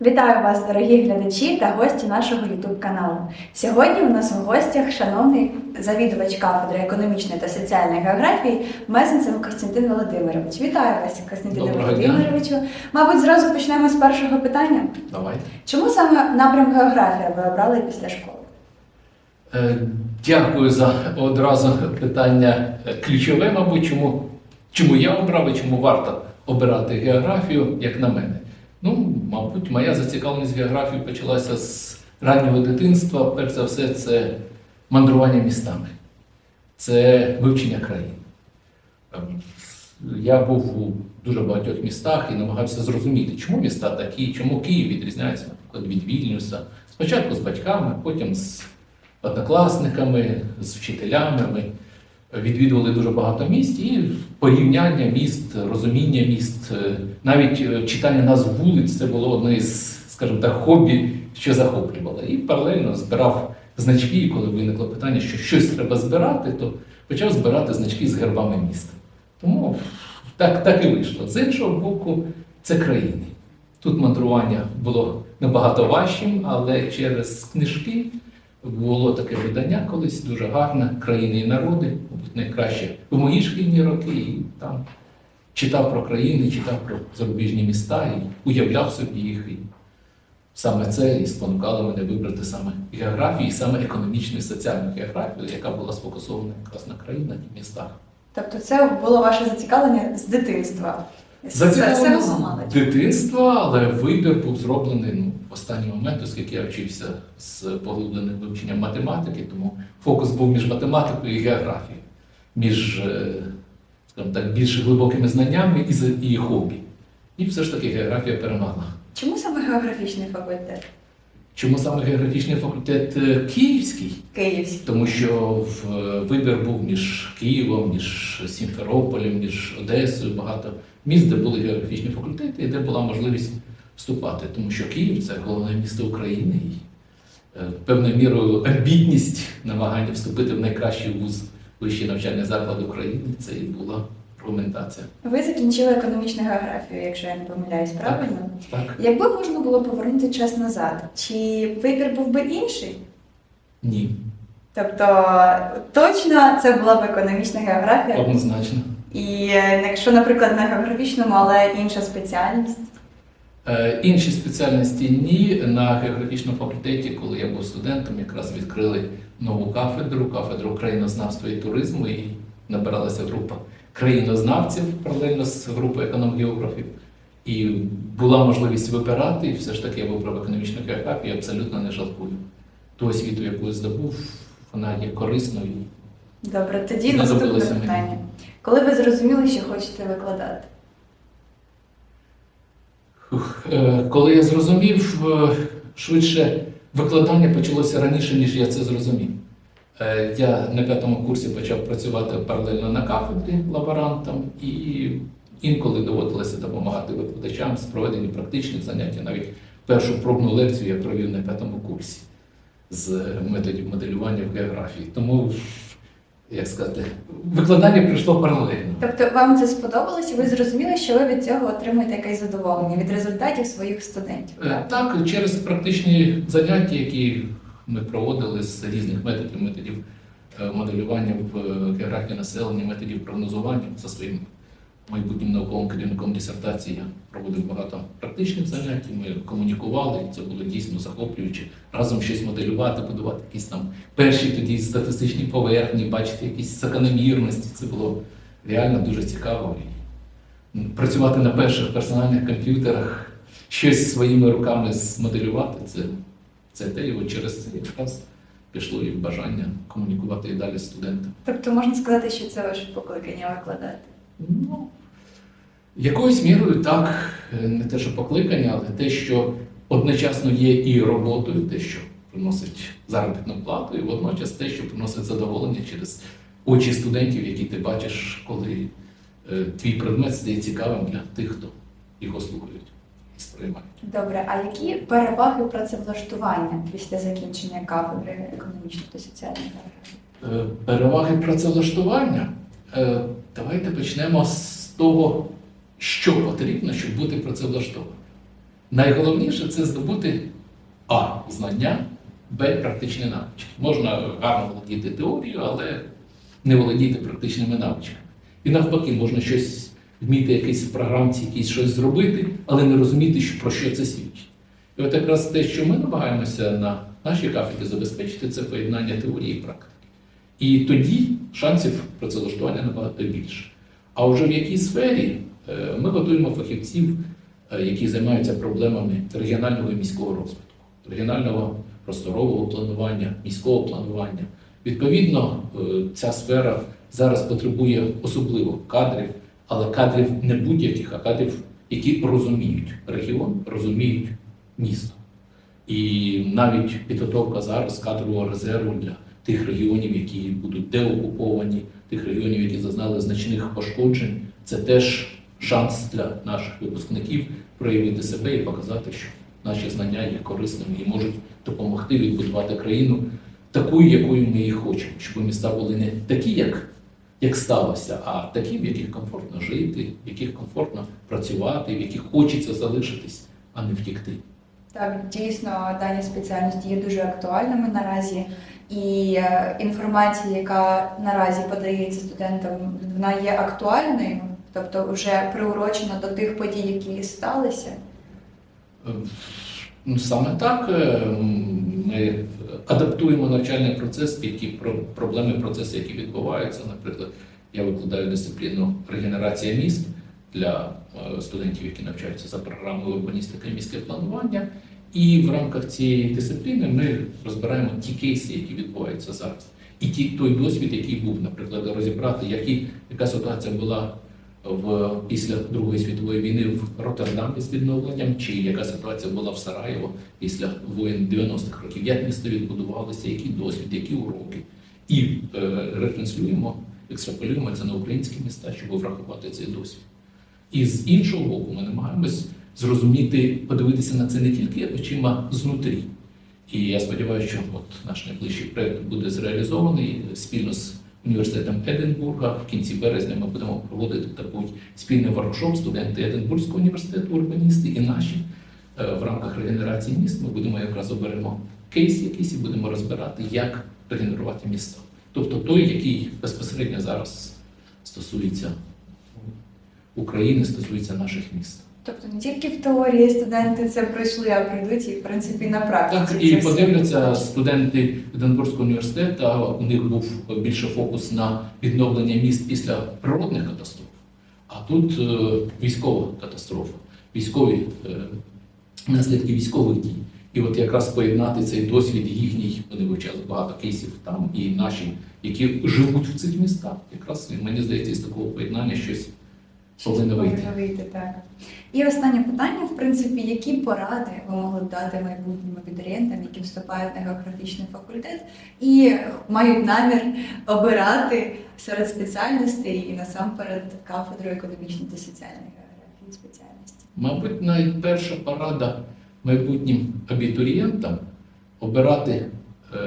Вітаю вас, дорогі глядачі та гості нашого youtube каналу. Сьогодні у нас в гостях шановний завідувач кафедри економічної та соціальної географії Мезенцев Костянтин Володимирович. Вітаю вас, дня. Володимировичу. Мабуть, зразу почнемо з першого питання. Давайте. Чому саме напрям географія ви обрали після школи? Е, Дякую за одразу питання е, ключове, мабуть, чому, чому я обрав і чому варто обирати географію, як на мене. Ну, мабуть, моя зацікавленість географією почалася з раннього дитинства. Перш за все, це мандрування містами, це вивчення країн. Ем, Я був у дуже багатьох містах і намагався зрозуміти, чому міста такі, чому Київ відрізняється, наприклад, від Вільнюса. Спочатку з батьками, потім з однокласниками, з вчителями. Ми відвідували дуже багато міст і порівняння міст, розуміння міст, е, навіть е, читання назв вулиць це було одне із, скажімо так, хобі, що захоплювало. І паралельно збирав значки, і коли виникло питання, що щось треба збирати, то почав збирати значки з гербами міста. Тому так, так і вийшло. З іншого боку, це країни. Тут мандрування було набагато важчим, але через книжки було таке видання колись дуже гарне країни і народи, мабуть, найкраще в мої шкільні роки. І там читав про країни, читав про зарубіжні міста і уявляв собі їх. І саме це і спонукало мене вибрати саме географію, і саме економічну і соціальну географію, яка була сфокусована якраз на країнах і містах. Тобто, це було ваше зацікавлення з дитинства. З Зацікавлено самого з дитинства, але вибір був зроблений ну, останній момент, оскільки я вчився з поглибленим вивченням математики, тому фокус був між математикою і географією, між е, скажімо так, більш глибокими знаннями і, і хобі. І все ж таки географія перемогла. Чому саме географічний факультет? Чому саме географічний факультет е, київський? Київський. Тому що в е, вибір був між Києвом, між Сімферополем, між Одесою, багато міст, де були географічні факультети, і де була можливість вступати. Тому що Київ це головне місто України і е, певною мірою амбітність намагання вступити в найкращий вуз вищий навчальний заклад України. Це і була аргументація. Ви закінчили економічну географію, якщо я не помиляюсь, правильно? Так? Якби можна було повернути час назад, чи вибір був би інший? Ні, Тобто точно це була б економічна географія. однозначно. І е, якщо, наприклад, на географічному, але інша спеціальність. Е, Інші спеціальності ні. На географічному факультеті, коли я був студентом, якраз відкрили нову кафедру, кафедру країнознавства і туризму, і набиралася група країнознавців паралельно з групою економ-географів. І була можливість вибирати, і все ж таки я вибрав економічну географію, і абсолютно не жалкую. Ту освіту, яку я здобув, вона є корисною. Добре, тоді наступне мені. питання. Коли ви зрозуміли, що хочете викладати? Е, Коли я зрозумів, швидше викладання почалося раніше, ніж я це зрозумів. Е, Я на п'ятому курсі почав працювати паралельно на кафедрі лаборантом, і інколи доводилося допомагати викладачам з проведення практичних занять. Навіть першу пробну лекцію я провів на п'ятому курсі з методів моделювання в географії. Тому, як сказати, викладання прийшло паралельно. Тобто вам це сподобалось, і ви зрозуміли, що ви від цього отримуєте якесь задоволення від результатів своїх студентів. Е, Так, через практичні заняття, які ми проводили з різних методів, методів е, моделювання в е, географії населення, методів прогнозування за своїм майбутнім науковим керівником дисертації я проводив багато практичних занять, ми комунікували, це було дійсно захоплююче. Разом щось моделювати, будувати якісь там перші тоді статистичні поверхні, бачити якісь закономірності. Це було реально дуже цікаво. Працювати на перших персональних комп'ютерах, щось своїми руками змоделювати, це, це те, і от через це якраз пішло і бажання комунікувати і далі з студентами. Тобто можна сказати, що це ваше покликання викладати. Ну, якоюсь мірою так, е, не те, що покликання, але те, що одночасно є і роботою, те, що приносить заробітну плату, і водночас те, що приносить задоволення через очі студентів, які ти бачиш, коли е, твій предмет стає цікавим для тих, хто його слухають і сприймають. Добре, а які переваги працевлаштування після закінчення кафедри економічної та соціальної географії? Е, Переваги працевлаштування. Давайте почнемо з того, що потрібно, щоб бути працевлаштованим. Найголовніше це здобути А. Знання, Б. Практичні навички. Можна гарно володіти теорією, але не володіти практичними навичками. І навпаки, можна щось вміти якийсь в програмці, якийсь щось зробити, але не розуміти, про що це свідчить. І от якраз те, що ми намагаємося на нашій кафедрі забезпечити, це поєднання теорії і практики. І тоді шансів працевлаштування набагато більше. А вже в якій сфері ми готуємо фахівців, е, які займаються проблемами регіонального і міського розвитку, регіонального просторового планування, міського планування. Відповідно, е, ця сфера зараз потребує особливо кадрів, але кадрів не будь-яких, а кадрів, які розуміють регіон, розуміють місто. І навіть підготовка зараз кадрового резерву для тих регіонів, які будуть деокуповані, тих регіонів, які зазнали значних пошкоджень, це теж шанс для наших випускників проявити себе і показати, що наші знання є корисними і можуть допомогти відбудувати країну такою, якою ми її хочемо, щоб міста були не такі, як, як сталося, а такі, в яких комфортно жити, в яких комфортно працювати, в яких хочеться залишитись, а не втікти. Так, дійсно, дані спеціальності є дуже актуальними наразі, і е, інформація, яка наразі подається студентам, вона є актуальною, тобто вже приурочена до тих подій, які сталися. Е, Ну, саме так е, ми адаптуємо навчальний процес під ті проблеми, процеси, які відбуваються. Наприклад, я викладаю дисципліну регенерація міст для е, студентів, які навчаються за програмою урбаністика і міське планування. І в рамках цієї дисципліни ми розбираємо ті кейси, які відбуваються зараз. І ті, той досвід, який був, наприклад, розібрати, які, яка ситуація була в після Другої світової війни в Роттердамі з відновленням, чи яка ситуація була в Сараєво після воєн 90-х років, як місто відбудувалося, який досвід, які уроки. І е, ретранслюємо, екстраполюємо це на українські міста, щоб врахувати цей досвід. І з іншого боку, ми намагаємось зрозуміти, подивитися на це не тільки очима знутрі. І я сподіваюся, що от наш найближчий проект буде зреалізований спільно з університетом Единбурга. В кінці березня ми будемо проводити такий спільний воркшоп студенти Единбурзького університету, урбаністи і наші Е, в рамках регенерації міст. Ми будемо якраз оберемо кейс якийсь і будемо розбирати, як регенерувати місто. Тобто той, який безпосередньо зараз стосується України, стосується наших міст. Тобто не тільки в теорії студенти це пройшли, а прийдуть і в принципі на практиці. Так, і подивляться студенти Единбурзького університету. У них був більше фокус на відновлення міст після природних катастроф. А тут е, військова катастрофа, військові е, наслідки військових дій. І от якраз поєднати цей досвід їхній, вони вивчали багато кейсів там і наші, які живуть в цих містах. Якраз мені здається, з такого поєднання щось повинно вийти. Вийти, так. І останнє питання, в принципі, які поради ви могли б дати майбутнім абітурієнтам, які вступають на географічний факультет і мають намір обирати серед спеціальностей і насамперед кафедру економічної та соціальної географії спеціальності? Мабуть, найперша порада майбутнім абітурієнтам обирати е,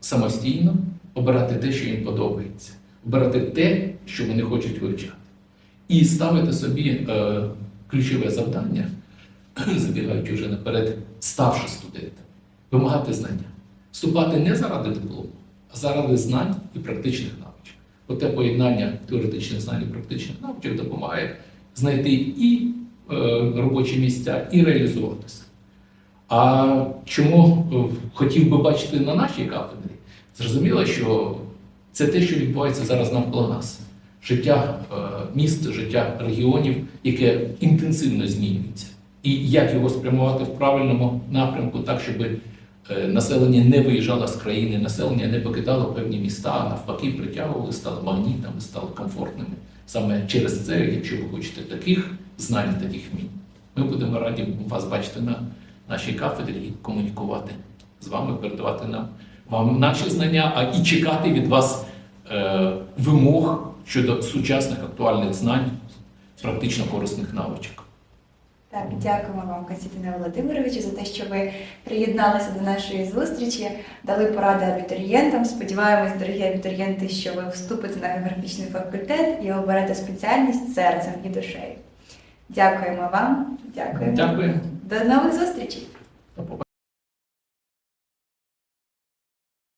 самостійно, обирати те, що їм подобається, обирати те, що вони хочуть вивчати, і ставити собі е, ключове завдання, забігаючи вже наперед, ставши студентом, вимагати знання, вступати не заради диплому, а заради знань і практичних навичок. Оте поєднання теоретичних знань і практичних навичок допомагає знайти і е, робочі місця, і реалізуватися. А чому е, хотів би бачити на нашій кафедрі? Зрозуміло, що це те, що відбувається зараз навколо нас. Життя е, міст, життя регіонів, яке інтенсивно змінюється. І як його спрямувати в правильному напрямку, так, щоб е, населення не виїжджало з країни, населення не покидало певні міста, а навпаки, притягували, стали магнітами, стали комфортними. Саме через це, якщо ви хочете таких знань, таких вмінь, ми будемо раді вас бачити на нашій кафедрі і комунікувати з вами, передавати нам вам наші знання, а і чекати від вас е, вимог щодо сучасних актуальних знань, практично корисних навичок. Так, дякуємо вам, Константине Володимировичу, за те, що ви приєдналися до нашої зустрічі, дали поради абітурієнтам. Сподіваємось, дорогі абітурієнти, що ви вступите на географічний факультет і оберете спеціальність серцем і душею. Дякуємо вам. Дякуємо. Дякую. До нових зустрічей!